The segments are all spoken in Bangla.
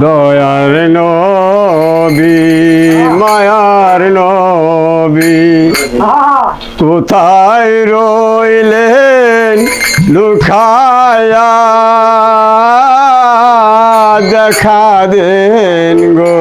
দয়ার নবী মায়ার নবী কোথায় রইলেন লুকায়া? দেখা দেন গো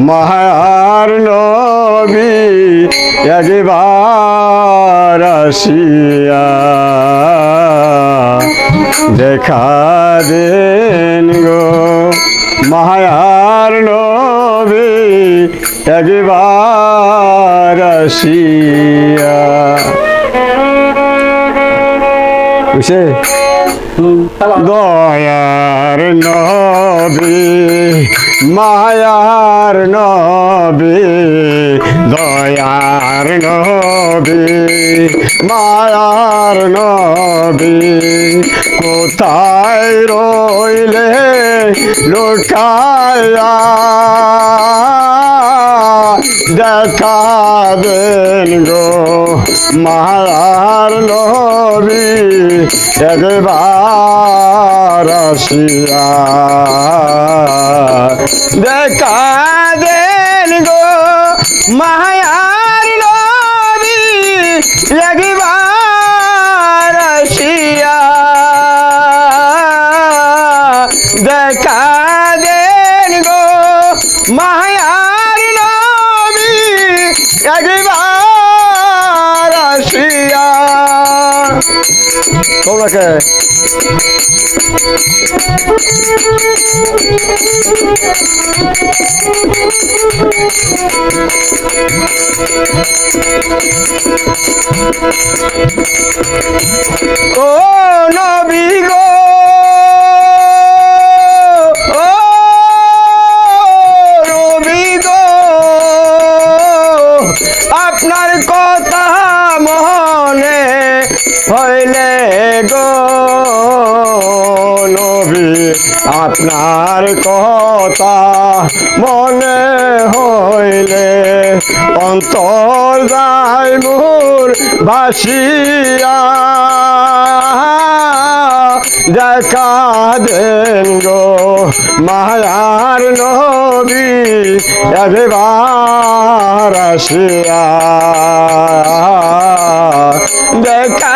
মায়ার নবী একবার আসিয়া দেখা দেন গো। মায়ার নবী একবার আসিয়া। বুঝছে দয়ার নবী মায়ার নবী দয়ার নবী মায়ার নবী কোথায় রইলে? লোকায়া দেখা দেন গো মায়ার নবী, একবার আসিয়া দেখা দেন গো মায়ার তোমরা কে? ও নবী গো। আপনার কথা মনে হইলে অন্তর যায় মোর ভাসিয়া দেখা দেন গো মায়ার নবী একবার আসিয়া। দেখা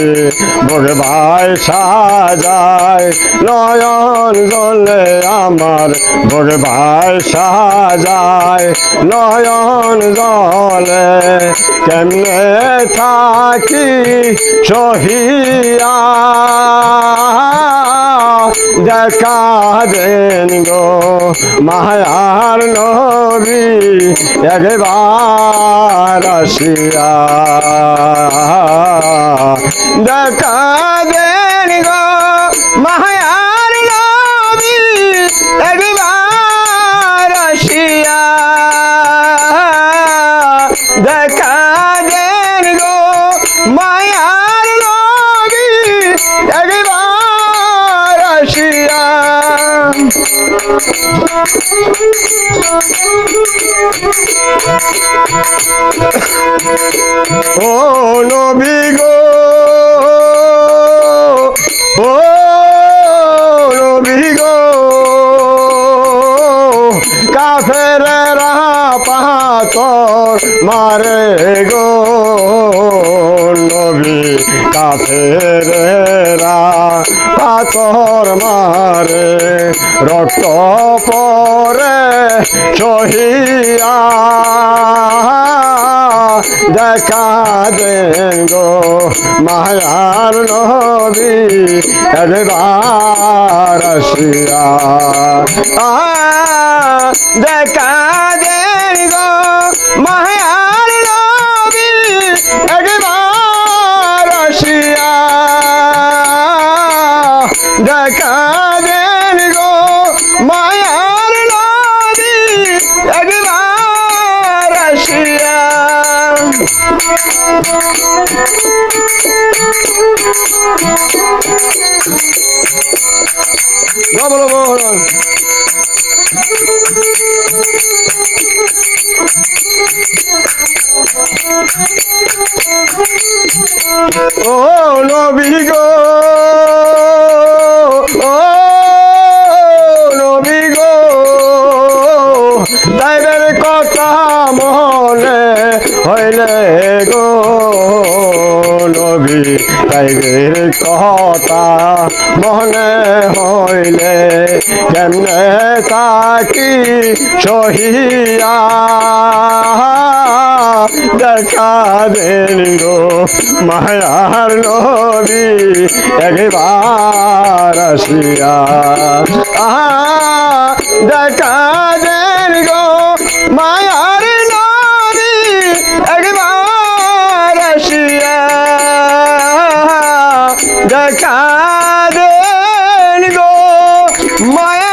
নবী ভাই সাজায় নয়ন জলে আমার। বগে ভাই সাজায় নয়ন জলে। কেমনে থাকি সহিয়া? দেখা দেন গো মায়ার নবী একবার আসিয়া দেখা ও নবী গো ও নবী গো কাফেরেরা পাথর মারে গো নবী পাথর মারে রক্ত পরে সহিয়া দেখা দেন গো মায়ার নবী একবার আসিয়া। আ, দেখা দেন গো মায়ার নদী একবার আসিয়া। বলো বলো ও নবী গো। মনে হইলে গো নবী দাইবের কথা মনে হইলে কেমনে তাকি সহিয়া দেখা দেন গো মায়ার নবী, একবার আসিয়া আহা, দেখা দেন মায়া